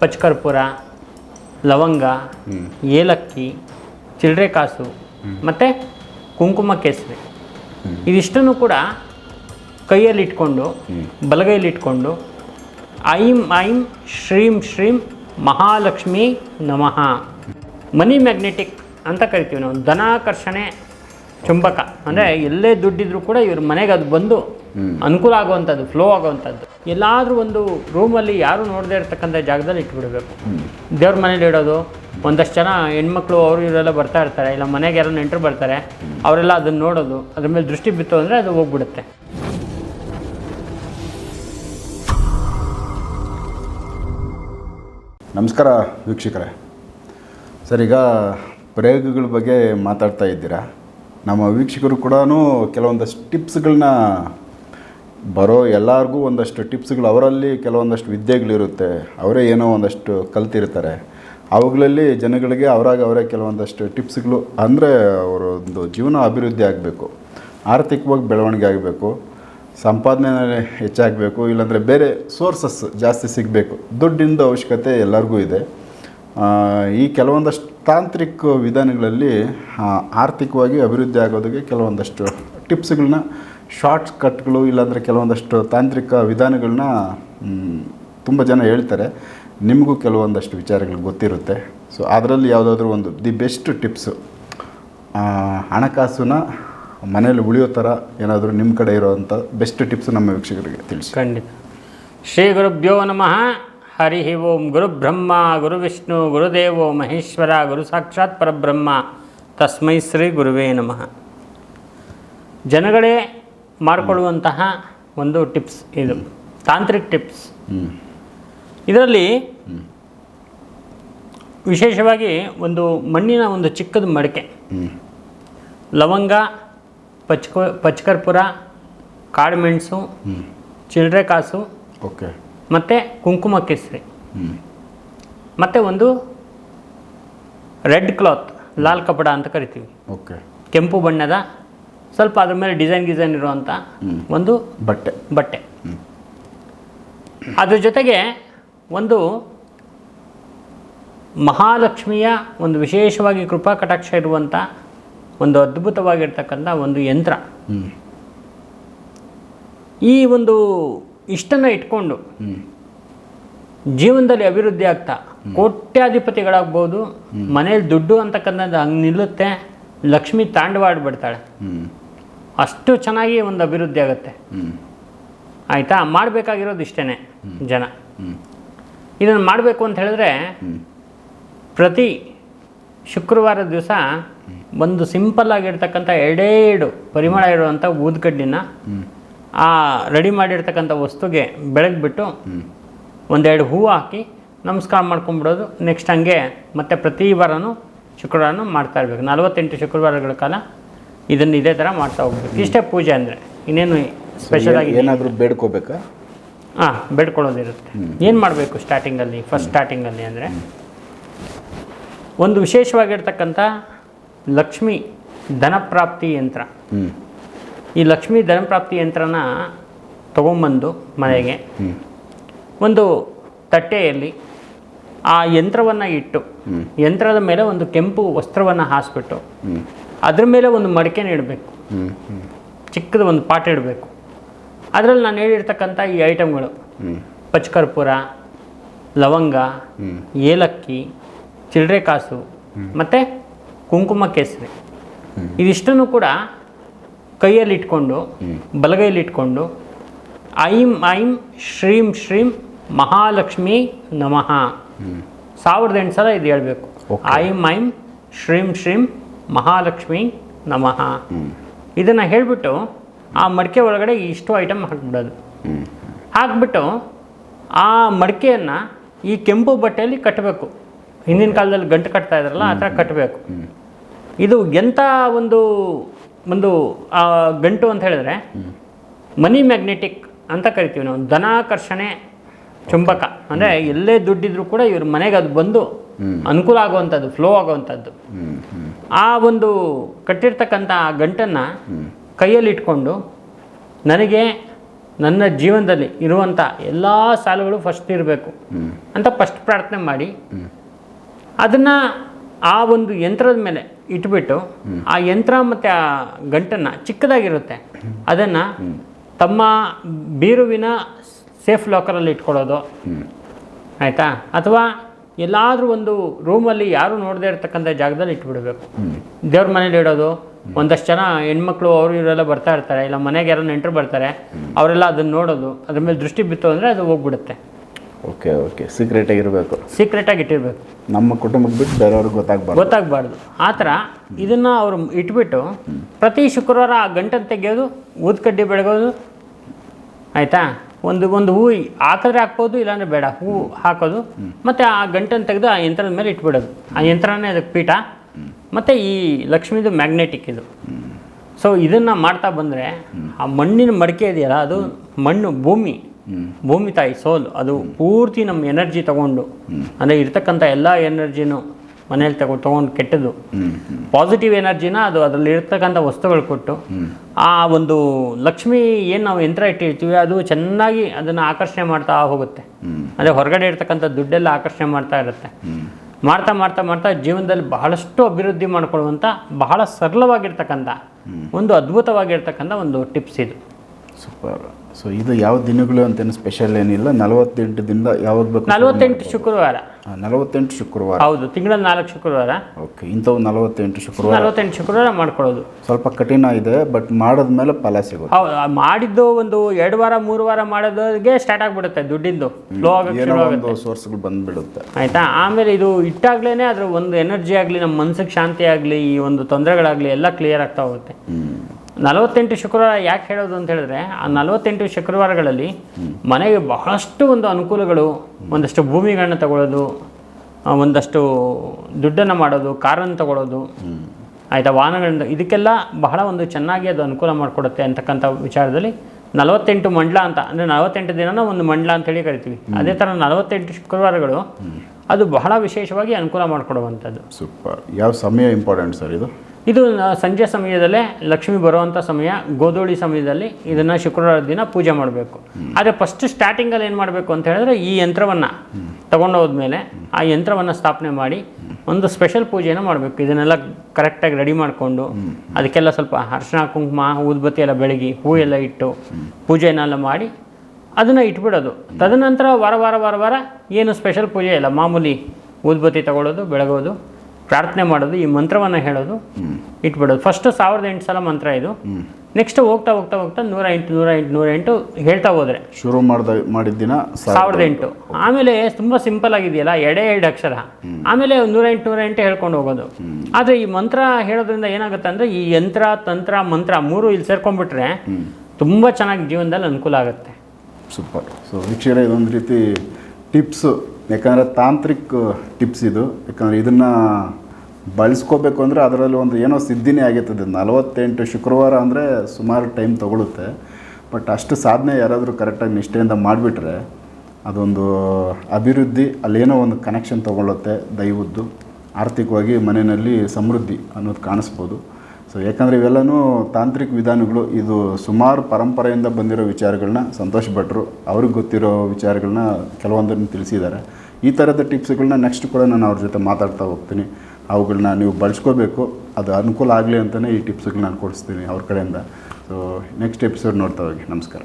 ಪಚ್ಕರ್ಪುರ ಲವಂಗ ಏಲಕ್ಕಿ ಚಿಲ್ಲರೆ ಕಾಸು ಮತ್ತು ಕುಂಕುಮ ಕೇಸರಿ. ಇದಿಷ್ಟನ್ನು ಕೂಡ ಕೈಯಲ್ಲಿ ಇಟ್ಕೊಂಡು ಬಲಗೈಯಲ್ಲಿ ಇಟ್ಕೊಂಡು ಐಂ ಐಂ ಶ್ರೀಂ ಶ್ರೀಂ ಮಹಾಲಕ್ಷ್ಮಿ ನಮಃ. ಮನಿ ಮ್ಯಾಗ್ನೆಟಿಕ್ ಅಂತ ಕರಿತೀವಿ ನಾವು. ಧನಾಕರ್ಷಣೆ ಚುಂಬಕ. ಅಂದರೆ ಎಲ್ಲೇ ದುಡ್ಡಿದ್ರು ಕೂಡ ಇವ್ರ ಮನೆಗೆ ಅದು ಬಂದು ಅನುಕೂಲ ಆಗುವಂಥದ್ದು ಫ್ಲೋ ಆಗುವಂಥದ್ದು. ಎಲ್ಲಾದರೂ ಒಂದು ರೂಮಲ್ಲಿ ಯಾರು ನೋಡದೇ ಇರ್ತಕ್ಕಂಥ ಜಾಗದಲ್ಲಿ ಇಟ್ಬಿಡಬೇಕು. ದೇವ್ರ ಮನೇಲಿ ಇಡೋದು, ಒಂದಷ್ಟು ಜನ ಹೆಣ್ಮಕ್ಳು ಅವರು ಇವರೆಲ್ಲ ಬರ್ತಾ ಇರ್ತಾರೆ, ಇಲ್ಲ ಮನೆಗೆ ಯಾರೋ ನೆಂಟರು ಬರ್ತಾರೆ, ಅವರೆಲ್ಲ ಅದನ್ನು ನೋಡೋದು, ಅದ್ರ ಮೇಲೆ ದೃಷ್ಟಿ ಬಿತ್ತು ಅಂದರೆ ಅದು ಹೋಗ್ಬಿಡುತ್ತೆ. ನಮಸ್ಕಾರ ವೀಕ್ಷಕರೇ. ಸರ್, ಈಗ ಪ್ರಯೋಗಗಳ ಬಗ್ಗೆ ಮಾತಾಡ್ತಾ ಇದ್ದೀರಾ. ನಮ್ಮ ವೀಕ್ಷಕರು ಕೂಡ ಕೆಲವೊಂದಷ್ಟು ಟಿಪ್ಸ್ಗಳನ್ನ ಬರೋ ಎಲ್ಲರಿಗೂ ಒಂದಷ್ಟು ಟಿಪ್ಸ್ಗಳು ಅವರಲ್ಲಿ ಕೆಲವೊಂದಷ್ಟು ವಿದ್ಯೆಗಳಿರುತ್ತೆ. ಅವರೇ ಏನೋ ಒಂದಷ್ಟು ಕಲ್ತಿರ್ತಾರೆ. ಅವುಗಳಲ್ಲಿ ಜನಗಳಿಗೆ ಅವರಾಗ ಅವರೇ ಕೆಲವೊಂದಷ್ಟು ಟಿಪ್ಸ್ಗಳು ಅಂದರೆ ಅವರೊಂದು ಜೀವನ ಅಭಿವೃದ್ಧಿ ಆಗಬೇಕು. ಆರ್ಥಿಕವಾಗಿ ಬೆಳವಣಿಗೆ ಆಗಬೇಕು. ಸಂಪಾದನೆ ಹೆಚ್ಚಾಗಬೇಕು. ಇಲ್ಲಾಂದರೆ ಬೇರೆ ಸೋರ್ಸಸ್ ಜಾಸ್ತಿ ಸಿಗಬೇಕು. ದುಡ್ಡಿಂದು ಅವಶ್ಯಕತೆ ಎಲ್ಲರಿಗೂ ಇದೆ. ಈ ಕೆಲವೊಂದಷ್ಟು ತಾಂತ್ರಿಕ ವಿಧಾನಗಳಲ್ಲಿ ಆರ್ಥಿಕವಾಗಿ ಅಭಿವೃದ್ಧಿ ಆಗೋದಕ್ಕೆ ಕೆಲವೊಂದಷ್ಟು ಟಿಪ್ಸ್ಗಳನ್ನ ಶಾರ್ಟ್ ಕಟ್ಗಳು ಇಲ್ಲಾಂದರೆ ಕೆಲವೊಂದಷ್ಟು ತಾಂತ್ರಿಕ ವಿಧಾನಗಳನ್ನ ತುಂಬ ಜನ ಹೇಳ್ತಾರೆ. ನಿಮಗೂ ಕೆಲವೊಂದಷ್ಟು ವಿಚಾರಗಳು ಗೊತ್ತಿರುತ್ತೆ. ಸೊ ಅದರಲ್ಲಿ ಯಾವುದಾದ್ರೂ ಒಂದು, ದಿ ಬೆಸ್ಟ್ ಟಿಪ್ಸು. ಹಣಕಾಸನ್ನ ಮನೇಲಿ ಉಳಿಯೋ ಥರ ಏನಾದರೂ ನಿಮ್ಮ ಕಡೆ ಇರೋವಂಥ ಬೆಸ್ಟ್ ಟಿಪ್ಸ್ ನಮ್ಮ ವೀಕ್ಷಕರಿಗೆ ತಿಳಿಸಿ. ಖಂಡಿತ. ಶ್ರೀ ಗುರುಭ್ಯೋ ನಮಃ. ಹರಿ ಓಂ ಗುರು ಬ್ರಹ್ಮ, ಗುರು ವಿಷ್ಣು ಗುರುದೇವೋ ಮಹೇಶ್ವರ, ಗುರು ಸಾಕ್ಷಾತ್ ಪರಬ್ರಹ್ಮ. ತಸ್ಮೈ ಶ್ರೀ ಗುರುವೇ ನಮಃ. ಜನಗಳೇ ಮಾಡಿಕೊಳ್ಳುವಂತಹ ಒಂದು ಟಿಪ್ಸ್ ಇದು. ತಾಂತ್ರಿಕ ಟಿಪ್ಸ್. ಇದರಲ್ಲಿ ವಿಶೇಷವಾಗಿ ಒಂದು ಮಣ್ಣಿನ ಒಂದು ಚಿಕ್ಕದು ಮಡಿಕೆ. ಲವಂಗ ಪಚ್ಕ ಪಚ್ಕರ್ಪುರ ಕಾಳುಮೆಣಸು ಚಿಲ್ಲರೆ ಕಾಸು ಓಕೆ. ಮತ್ತು ಕುಂಕುಮ ಕೇಸರಿ. ಮತ್ತು ಒಂದು ರೆಡ್ ಕ್ಲಾತ್ ಲಾಲ್ ಕಪಡ ಅಂತ ಕರಿತೀವಿ. ಓಕೆ. ಕೆಂಪು ಬಣ್ಣದ ಸ್ವಲ್ಪ ಅದ್ರ ಮೇಲೆ ಡಿಸೈನ್ ಗಿಸೈನ್ ಇರುವಂಥ ಒಂದು ಬಟ್ಟೆ. ಬಟ್ಟೆ. ಅದ್ರ ಜೊತೆಗೆ ಒಂದು ಮಹಾಲಕ್ಷ್ಮಿಯ ಒಂದು ವಿಶೇಷವಾಗಿ ಕೃಪಾ ಕಟಾಕ್ಷ ಇರುವಂಥ ಒಂದು ಅದ್ಭುತವಾಗಿರ್ತಕ್ಕಂಥ ಒಂದು ಯಂತ್ರ. ಈ ಒಂದು ಇಷ್ಟನ್ನು ಇಟ್ಕೊಂಡು ಜೀವನದಲ್ಲಿ ಅಭಿವೃದ್ಧಿ ಆಗ್ತಾ ಕೋಟ್ಯಾಧಿಪತಿಗಳಾಗ್ಬೋದು ಮನೇಲಿ ದುಡ್ಡು ಅಂತಕ್ಕಂಥದ್ದು ಹಂಗೆ ನಿಲ್ಲುತ್ತೆ ಲಕ್ಷ್ಮಿ ತಾಂಡವಾಡ್ಬಿಡ್ತಾಳೆ ಅಷ್ಟು ಚೆನ್ನಾಗಿ ಒಂದು ಅಭಿವೃದ್ಧಿ ಆಗುತ್ತೆ. ಆಯಿತಾ? ಮಾಡಬೇಕಾಗಿರೋದು ಇಷ್ಟೇ ಜನ. ಇದನ್ನು ಮಾಡಬೇಕು ಅಂತ ಹೇಳಿದ್ರೆ ಪ್ರತಿ ಶುಕ್ರವಾರ ದಿವಸ ಒಂದು ಸಿಂಪಲ್ ಆಗಿರ್ತಕ್ಕಂಥ ಎರಡೇಡು ಪರಿಮಳ ಇರುವಂಥ ಊದ್ಕಡ್ಡಿನ ಆ ರೆಡಿ ಮಾಡಿರ್ತಕ್ಕಂಥ ವಸ್ತುಗೆ ಬೆಳಗ್ಬಿಟ್ಟು ಹ್ಞೂ ಒಂದೆರಡು ಹೂವು ಹಾಕಿ ನಮಸ್ಕಾರ ಮಾಡ್ಕೊಂಬಿಡೋದು. ನೆಕ್ಸ್ಟ್ ಹಂಗೆ ಮತ್ತೆ ಪ್ರತಿ ವಾರನೂ ಶುಕ್ರವಾರನೂ ಮಾಡ್ತಾ ಇರಬೇಕು. ನಲವತ್ತೆಂಟು ಶುಕ್ರವಾರಗಳ ಕಾಲ ಇದನ್ನು ಇದೇ ಥರ ಮಾಡ್ತಾ ಹೋಗ್ಬೇಕು. ಇಷ್ಟೇ ಪೂಜೆ ಅಂದರೆ ಇನ್ನೇನು ಸ್ಪೆಷಲ್ ಆಗಿ ಏನಾದರೂ ಬೇಡ್ಕೋಬೇಕಾ? ಹಾಂ ಬೇಡ್ಕೊಳ್ಳೋದಿರುತ್ತೆ. ಏನು ಮಾಡಬೇಕು ಸ್ಟಾರ್ಟಿಂಗಲ್ಲಿ ಫಸ್ಟ್ ಸ್ಟಾರ್ಟಿಂಗಲ್ಲಿ ಅಂದರೆ? ಒಂದು ವಿಶೇಷವಾಗಿರ್ತಕ್ಕಂಥ ಲಕ್ಷ್ಮಿ ಧನಪ್ರಾಪ್ತಿ ಯಂತ್ರ. ಈ ಲಕ್ಷ್ಮಿ ಧನಪ್ರಾಪ್ತಿ ಯಂತ್ರನ ತೊಗೊಂಬಂದು ಮನೆಗೆ ಒಂದು ತಟ್ಟೆಯಲ್ಲಿ ಆ ಯಂತ್ರವನ್ನು ಇಟ್ಟು ಯಂತ್ರದ ಮೇಲೆ ಒಂದು ಕೆಂಪು ವಸ್ತ್ರವನ್ನು ಹಾಸ್ಬಿಟ್ಟು ಅದ್ರ ಮೇಲೆ ಒಂದು ಮಡಿಕೆನ ಇಡಬೇಕು. ಚಿಕ್ಕದ ಒಂದು ಪಾಠ ಇಡಬೇಕು. ಅದರಲ್ಲಿ ನಾನು ಹೇಳಿರ್ತಕ್ಕಂಥ ಈ ಐಟಮ್ಗಳು ಪಚ್ಕರ್ಪುರ ಲವಂಗ ಏಲಕ್ಕಿ ಚಿಲ್ಲರೆ ಕಾಸು ಮತ್ತು ಕುಂಕುಮ ಕೇಸರಿ. ಇದಿಷ್ಟನ್ನು ಕೂಡ ಕೈಯಲ್ಲಿ ಇಟ್ಕೊಂಡು ಬಲಗೈಯಲ್ಲಿ ಇಟ್ಕೊಂಡು ಐಂ ಐಂ ಶ್ರೀಂ ಶ್ರೀಂ ಮಹಾಲಕ್ಷ್ಮಿ ನಮಃ. ಸಾವಿರದ ಎಂಟು ಸಲ ಇದು ಹೇಳಬೇಕು. ಐ ಐಂ ಶ್ರೀಂ ಶ್ರೀಂ ಮಹಾಲಕ್ಷ್ಮಿ ನಮಃ. ಇದನ್ನು ಹೇಳಿಬಿಟ್ಟು ಆ ಮಡಿಕೆ ಒಳಗಡೆ ಇಷ್ಟು ಐಟಮ್ ಹಾಕ್ಬಿಡೋದು. ಹಾಕ್ಬಿಟ್ಟು ಆ ಮಡಿಕೆಯನ್ನು ಈ ಕೆಂಪು ಬಟ್ಟೆಯಲ್ಲಿ ಕಟ್ಟಬೇಕು. ಹಿಂದಿನ ಕಾಲದಲ್ಲಿ ಗಂಟು ಕಟ್ತಾ ಇದ್ರಲ್ಲ ಆ ಥರ ಕಟ್ಟಬೇಕು. ಇದು ಎಂಥ ಒಂದು ಒಂದು ಆ, ಗಂಟು ಅಂತ ಹೇಳಿದ್ರೆ ಮನಿ ಮ್ಯಾಗ್ನೆಟಿಕ್ ಅಂತ ಕರಿತೀವಿ ನಾವು. ಧನಾಕರ್ಷಣೆ ಚುಂಬಕ. ಅಂದರೆ ಎಲ್ಲೇ ದುಡ್ಡಿದ್ರೂ ಕೂಡ ಇವ್ರ ಮನೆಗೆ ಅದು ಬಂದು ಅನುಕೂಲ ಆಗುವಂಥದ್ದು ಫ್ಲೋ ಆಗುವಂಥದ್ದು. ಆ ಒಂದು ಕಟ್ಟಿರ್ತಕ್ಕಂಥ ಆ ಗಂಟನ್ನು ಕೈಯಲ್ಲಿ ಇಟ್ಕೊಂಡು ನನಗೆ ನನ್ನ ಜೀವನದಲ್ಲಿ ಇರುವಂಥ ಎಲ್ಲ ಸಾಲುಗಳು ಫಸ್ಟ್ ಇರಬೇಕು ಅಂತ ಫಸ್ಟ್ ಪ್ರಾರ್ಥನೆ ಮಾಡಿ ಅದನ್ನು ಆ ಒಂದು ಯಂತ್ರದ ಮೇಲೆ ಇಟ್ಬಿಟ್ಟು ಆ ಯಂತ್ರ ಮತ್ತು ಆ ಗಂಟನ್ನು ಚಿಕ್ಕದಾಗಿರುತ್ತೆ. ಅದನ್ನು ತಮ್ಮ ಬೀರುವಿನ ಸೇಫ್ ಲಾಕರಲ್ಲಿ ಇಟ್ಕೊಳ್ಳೋದು. ಆಯಿತಾ? ಅಥವಾ ಎಲ್ಲಾದರೂ ಒಂದು ರೂಮಲ್ಲಿ ಯಾರು ನೋಡದೇ ಇರ್ತಕ್ಕಂಥ ಜಾಗದಲ್ಲಿ ಇಟ್ಬಿಡಬೇಕು. ದೇವ್ರ ಮನೇಲಿ ಇಡೋದು ಒಂದಷ್ಟು ಜನ ಹೆಣ್ಮಕ್ಳು ಅವರು ಇವರೆಲ್ಲ ಬರ್ತಾ ಇರ್ತಾರೆ ಇಲ್ಲ ಮನೆಗೆ ಯಾರೋ ನೆಂಟರು ಬರ್ತಾರೆ ಅವರೆಲ್ಲ ಅದನ್ನು ನೋಡೋದು ಅದ್ರ ಮೇಲೆ ದೃಷ್ಟಿ ಬಿತ್ತು ಅಂದರೆ ಅದು ಹೋಗ್ಬಿಡುತ್ತೆ. Okay okay. ಸೀಕ್ರೆಟಾಗಿ ಇರಬೇಕು. ಸೀಕ್ರೆಟಾಗಿ ಇಟ್ಟಿರಬೇಕು. ನಮ್ಮ ಕುಟುಂಬಕ್ಕೆ ಬಿಟ್ಟು ಬೇರೆಯವ್ರಿಗೆ ಗೊತ್ತಾಗಬಾರ್ದು. ಗೊತ್ತಾಗಬಾರ್ದು. ಆ ಥರ ಇದನ್ನು ಅವರು ಇಟ್ಬಿಟ್ಟು ಪ್ರತಿ ಶುಕ್ರವಾರ ಆ ಗಂಟನ್ನು ತೆಗೆಯೋದು ಊದ್ಕಡ್ಡಿ ಬೆಳಗೋದು ಆಯಿತಾ? ಒಂದು ಒಂದು ಹೂ ಹಾಕಿದ್ರೆ ಹಾಕ್ಬೋದು ಇಲ್ಲಾಂದ್ರೆ ಬೇಡ. ಹೂ ಹಾಕೋದು. ಮತ್ತು ಆ ಗಂಟನ್ನು ತೆಗೆದು ಆ ಯಂತ್ರದ ಮೇಲೆ ಇಟ್ಬಿಡೋದು. ಆ ಯಂತ್ರನೇ ಅದಕ್ಕೆ ಪೀಠ. ಮತ್ತು ಈ ಲಕ್ಷ್ಮಿದು ಮ್ಯಾಗ್ನೆಟಿಕ್ ಇದು. ಸೊ ಇದನ್ನು ಮಾಡ್ತಾ ಬಂದರೆ ಆ ಮಣ್ಣಿನ ಮಡಿಕೆ ಇದೆಯಲ್ಲ ಅದು ಮಣ್ಣು ಭೂಮಿ. ಭೂಮಿ ತಾಯಿ ಸೋಲ್ ಅದು ಪೂರ್ತಿ ನಮ್ಮ ಎನರ್ಜಿ ತಗೊಂಡು. ಅಂದರೆ ಇರ್ತಕ್ಕಂಥ ಎಲ್ಲ ಎನರ್ಜಿನೂ ಮನೇಲಿ ತಗೊ ತೊಗೊಂಡು ಕೆಟ್ಟದ್ದು. ಪಾಸಿಟಿವ್ ಎನರ್ಜಿನ ಅದು ಅದರಲ್ಲಿ ಇರ್ತಕ್ಕಂಥ ವಸ್ತುಗಳು ಕೊಟ್ಟು ಆ ಒಂದು ಲಕ್ಷ್ಮಿ ಏನು ನಾವು ಯಂತ್ರ ಇಟ್ಟಿರ್ತೀವಿ ಅದು ಚೆನ್ನಾಗಿ ಅದನ್ನು ಆಕರ್ಷಣೆ ಮಾಡ್ತಾ ಹೋಗುತ್ತೆ. ಅಂದರೆ ಹೊರಗಡೆ ಇರ್ತಕ್ಕಂಥ ದುಡ್ಡೆಲ್ಲ ಆಕರ್ಷಣೆ ಮಾಡ್ತಾ ಇರುತ್ತೆ. ಮಾಡ್ತಾ ಮಾಡ್ತಾ ಮಾಡ್ತಾ ಜೀವನದಲ್ಲಿ ಬಹಳಷ್ಟು ಅಭಿವೃದ್ಧಿ ಮಾಡ್ಕೊಳ್ಳುವಂಥ ಬಹಳ ಸರಳವಾಗಿರ್ತಕ್ಕಂಥ ಒಂದು ಅದ್ಭುತವಾಗಿರ್ತಕ್ಕಂಥ ಒಂದು ಟಿಪ್ಸ್ ಇದು. ಸೂಪರ್ ಸೊ ಇದು ಯಾವ ದಿನಗಳು ಅಂತೇನು ಸ್ಪೆಷಲ್ ಏನಿಲ್ಲ. ನಲವತ್ತೆಂಟು ದಿನದ ಯಾವಾಗ ಬೇಕು ನಲವತ್ತೆಂಟು ಶುಕ್ರವಾರ. ನಲವತ್ತೆಂಟು ಶುಕ್ರವಾರ. ಹೌದು ತಿಂಗಳ ನಾಲ್ಕು ಶುಕ್ರವಾರ. ಓಕೆ ಇಂಥವು ನಲವತ್ತೆಂಟು ಶುಕ್ರವಾರ. ನಲವತ್ತೆಂಟು ಶುಕ್ರವಾರ ಮಾಡ್ಕೊಳ್ಳೋದು. ಸ್ವಲ್ಪ ಕಠಿಣ ಇದೆ ಬಟ್ ಮಾಡಿದ ಮೇಲೆ ಫಲ ಸಿಗುತ್ತೆ. ಹೌದು ಮಾಡಿದ್ದು ಒಂದು ಎರಡು ವಾರ ಮೂರು ವಾರ ಮಾಡೋದಿಗೆ ಸ್ಟಾರ್ಟ್ ಆಗಿಬಿಡುತ್ತೆ ದುಡ್ಡಿಂದು. ಫ್ಲೋ ಒಂದು ಸೋರ್ಸ್ಗಳು ಬಂದ್ಬಿಡುತ್ತೆ. ಆಯಿತಾ? ಆಮೇಲೆ ಇದು ಇಟ್ಟಾಗ್ಲೇ ಅದ್ರ ಒಂದು ಎನರ್ಜಿ ಆಗಲಿ ನಮ್ಮ ಮನಸ್ಸಿಗೆ ಶಾಂತಿ ಆಗಲಿ ಈ ಒಂದು ತೊಂದರೆಗಳಾಗಲಿ ಎಲ್ಲ ಕ್ಲಿಯರ್ ಆಗ್ತಾ ಹೋಗುತ್ತೆ. ನಲವತ್ತೆಂಟು ಶುಕ್ರವಾರ ಯಾಕೆ ಹೇಳೋದು ಅಂತ ಹೇಳಿದ್ರೆ ಆ ನಲವತ್ತೆಂಟು ಶುಕ್ರವಾರಗಳಲ್ಲಿ ಮನೆಗೆ ಬಹಳಷ್ಟು ಒಂದು ಅನುಕೂಲಗಳು ಒಂದಷ್ಟು ಭೂಮಿಗಳನ್ನ ತಗೊಳ್ಳೋದು ಒಂದಷ್ಟು ದುಡ್ಡನ್ನು ಮಾಡೋದು ಕಾರನ್ನು ತಗೊಳ್ಳೋದು ಆಯಿತಾ ವಾಹನಗಳಿಂದ ಇದಕ್ಕೆಲ್ಲ ಬಹಳ ಒಂದು ಚೆನ್ನಾಗಿ ಅದು ಅನುಕೂಲ ಮಾಡಿಕೊಡುತ್ತೆ ಅಂತಕ್ಕಂಥ ವಿಚಾರದಲ್ಲಿ ನಲವತ್ತೆಂಟು ಮಂಡಲ ಅಂತ ಅಂದರೆ ನಲವತ್ತೆಂಟು ದಿನನ ಒಂದು ಮಂಡಲ ಅಂತೇಳಿ ಕರಿತೀವಿ. ಅದೇ ಥರ ನಲವತ್ತೆಂಟು ಶುಕ್ರವಾರಗಳು ಅದು ಬಹಳ ವಿಶೇಷವಾಗಿ ಅನುಕೂಲ ಮಾಡಿಕೊಡುವಂಥದ್ದು. ಸೂಪರ್. ಯಾವ ಸಮಯ ಇಂಪಾರ್ಟೆಂಟ್ ಸರ್ ಇದು? ಇದು ಸಂಜೆ ಸಮಯದಲ್ಲೇ ಲಕ್ಷ್ಮಿ ಬರುವಂಥ ಸಮಯ, ಗೋಧೂಳಿ ಸಮಯದಲ್ಲಿ ಇದನ್ನು ಶುಕ್ರವಾರ ದಿನ ಪೂಜೆ ಮಾಡಬೇಕು. ಆದರೆ ಫಸ್ಟ್ ಸ್ಟಾರ್ಟಿಂಗಲ್ಲಿ ಏನು ಮಾಡಬೇಕು ಅಂತ ಹೇಳಿದ್ರೆ ಈ ಯಂತ್ರವನ್ನು ತೊಗೊಂಡೋದ್ಮೇಲೆ ಆ ಯಂತ್ರವನ್ನು ಸ್ಥಾಪನೆ ಮಾಡಿ ಒಂದು ಸ್ಪೆಷಲ್ ಪೂಜೆಯನ್ನು ಮಾಡಬೇಕು. ಇದನ್ನೆಲ್ಲ ಕರೆಕ್ಟಾಗಿ ರೆಡಿ ಮಾಡಿಕೊಂಡು ಅದಕ್ಕೆಲ್ಲ ಸ್ವಲ್ಪ ಅರ್ಶಿನ ಕುಂಕುಮ, ಊದ್ಬತ್ತಿ ಎಲ್ಲ ಬೆಳಗಿ, ಹೂ ಎಲ್ಲ ಇಟ್ಟು ಪೂಜೆನೆಲ್ಲ ಮಾಡಿ ಅದನ್ನು ಇಟ್ಬಿಡೋದು. ತದನಂತರ ವಾರ ವಾರ ವಾರ ವಾರ ಏನು ಸ್ಪೆಷಲ್ ಪೂಜೆ ಇಲ್ಲ. ಮಾಮೂಲಿ ಊದ್ಬತ್ತಿ ತಗೊಳ್ಳೋದು, ಬೆಳಗೋದು ಪ್ರಾರ್ಥನೆ ಮಾಡೋದು ಈ ಮಂತ್ರವನ್ನು ಹೇಳೋದು ಇಟ್ಬಿಡೋದು. ಫಸ್ಟು ಸಾವಿರದ ಎಂಟು ಸಲ ಮಂತ್ರ ಇದು. ನೆಕ್ಸ್ಟ್ ಹೋಗ್ತಾ ಹೋಗ್ತಾ ಹೋಗ್ತಾ ನೂರ ಎಂಟು ನೂರ ಎಂಟು ನೂರ ಎಂಟು ಹೇಳ್ತಾ ಹೋದ್ರೆ. ಶುರು ಮಾಡಿದ ಮಾಡಿದ ದಿನ ಸಾವಿರದ ಎಂಟು. ಆಮೇಲೆ ತುಂಬ ಸಿಂಪಲ್ ಆಗಿದೆಯಲ್ಲ ಎಡೆ ಎರಡು ಅಕ್ಷರ. ಆಮೇಲೆ ನೂರ ಎಂಟು ನೂರ ಎಂಟು ಹೇಳ್ಕೊಂಡು ಹೋಗೋದು. ಆದ್ರೆ ಈ ಮಂತ್ರ ಹೇಳೋದ್ರಿಂದ ಏನಾಗುತ್ತೆ ಅಂದ್ರೆ ಈ ಯಂತ್ರ ತಂತ್ರ ಮಂತ್ರ ಮೂರು ಇಲ್ಲಿ ಸೇರ್ಕೊಂಡ್ಬಿಟ್ರೆ ತುಂಬಾ ಚೆನ್ನಾಗಿ ಜೀವನದಲ್ಲಿ ಅನುಕೂಲ ಆಗುತ್ತೆ. ಸೂಪರ್ ಸೊ ವೀಕ್ಷಕರೇ ಇದೊಂದು ರೀತಿ ಟಿಪ್ಸು ಯಾಕಂದರೆ ತಾಂತ್ರಿಕ ಟಿಪ್ಸ್ ಇದು. ಯಾಕಂದರೆ ಇದನ್ನು ಬಳಸ್ಕೋಬೇಕು ಅಂದರೆ ಅದರಲ್ಲಿ ಒಂದು ಏನೋ ಸಿದ್ಧಿನೇ ಆಗಿರ್ತದೆ. ನಲವತ್ತೆಂಟು ಶುಕ್ರವಾರ ಅಂದರೆ ಸುಮಾರು ಟೈಮ್ ತೊಗೊಳುತ್ತೆ. ಬಟ್ ಅಷ್ಟು ಸಾಧನೆ ಯಾರಾದರೂ ಕರೆಕ್ಟಾಗಿ ನಿಷ್ಠೆಯಿಂದ ಮಾಡಿಬಿಟ್ರೆ ಅದೊಂದು ಅಭಿವೃದ್ಧಿ, ಅಲ್ಲೇನೋ ಒಂದು ಕನೆಕ್ಷನ್ ತೊಗೊಳುತ್ತೆ ದೈವದ್ದು. ಆರ್ಥಿಕವಾಗಿ ಮನೆಯಲ್ಲಿ ಸಮೃದ್ಧಿ ಅನ್ನೋದು ಕಾಣಿಸ್ಬೋದು. ಸೊ ಯಾಕಂದರೆ ಇವೆಲ್ಲನೂ ತಾಂತ್ರಿಕ ವಿಧಾನಗಳು. ಇದು ಸುಮಾರು ಪರಂಪರೆಯಿಂದ ಬಂದಿರೋ ವಿಚಾರಗಳನ್ನ ಸಂತೋಷ್ ಭಟ್ರು ಅವ್ರಿಗೆ ಗೊತ್ತಿರೋ ವಿಚಾರಗಳನ್ನ ಕೆಲವೊಂದನ್ನು ತಿಳಿಸಿದ್ದಾರೆ. ಈ ಥರದ ಟಿಪ್ಸ್ಗಳನ್ನ ನೆಕ್ಸ್ಟ್ ಕೂಡ ನಾನು ಅವ್ರ ಜೊತೆ ಮಾತಾಡ್ತಾ ಹೋಗ್ತೀನಿ. ಅವುಗಳನ್ನ ನೀವು ಬಳಸ್ಕೋಬೇಕು. ಅದು ಅನುಕೂಲ ಆಗಲಿ ಅಂತಲೇ ಈ ಟಿಪ್ಸ್ಗಳನ್ನ ನಾನು ಕೊಡಿಸ್ತೀನಿ ಅವ್ರ ಕಡೆಯಿಂದ. ಸೊ ನೆಕ್ಸ್ಟ್ ಎಪಿಸೋಡ್ ನೋಡ್ತಾ ಹೋಗಿ. ನಮಸ್ಕಾರ.